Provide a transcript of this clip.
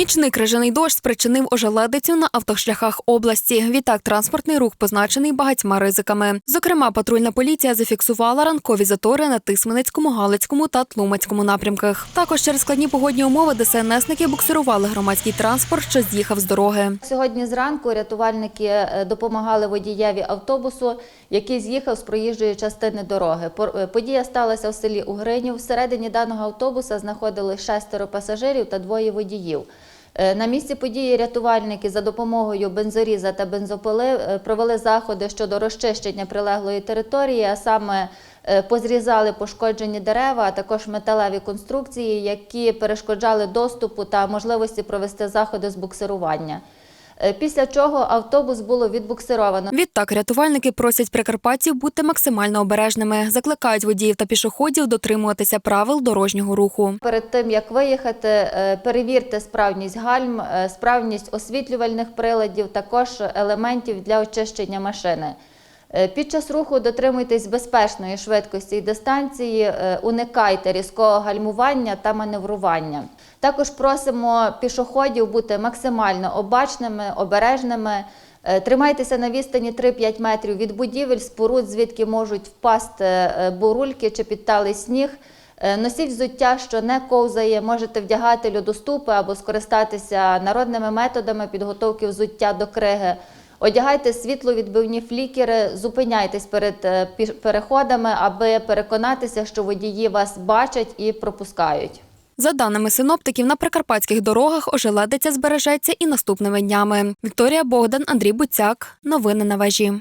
Нічний крижаний дощ спричинив ожеледицю на автошляхах області. Відтак транспортний рух позначений багатьма ризиками. Зокрема, патрульна поліція зафіксувала ранкові затори на Тисменецькому, Галицькому та Тлумацькому напрямках. Також через складні погодні умови ДСНСники буксирували громадський транспорт, що з'їхав з дороги. Сьогодні зранку рятувальники е, допомагали водієві автобусу, який з'їхав з проїжджої частини дороги. Е, Подія сталася в селі Угринів. Всередині даного автобуса знаходились шестеро пасажирів та двоє водіїв. Е, На місці події рятувальники за допомогою бензоріза та бензопили е, провели заходи щодо розчищення прилеглої території, а саме е, позрізали пошкоджені дерева, а також металеві конструкції, які перешкоджали доступу та можливості провести заходи з буксирування. Е, Після чого автобус було відбуксировано. Відтак рятувальники просять прикарпатців бути максимально обережними, закликають водіїв та пішоходів дотримуватися правил дорожнього руху. Перед тим як виїхати, е, перевірте справність гальм, е, справність освітлювальних приладів, також елементів для очищення машини. Е, Під час руху дотримуйтесь безпечної швидкості і дистанції, е, уникайте різкого гальмування та маневрування. Також просимо пішоходів бути максимально обачними, обережними. Е, Тримайтеся на відстані 3-5 метрів від будівель, споруд, звідки можуть впасти бурульки чи підталий сніг. Носіть взуття, що не ковзає, можете вдягати льодоступи або скористатися народними методами підготовки взуття до криги. Одягайте світловідбивні флікери, зупиняйтесь перед е, переходами, аби переконатися, що водії вас бачать і пропускають. За даними синоптиків, на прикарпатських дорогах ожеледиця збережеться і наступними днями. Вікторія Богдан, Андрій Буцяк. Новини на вежі.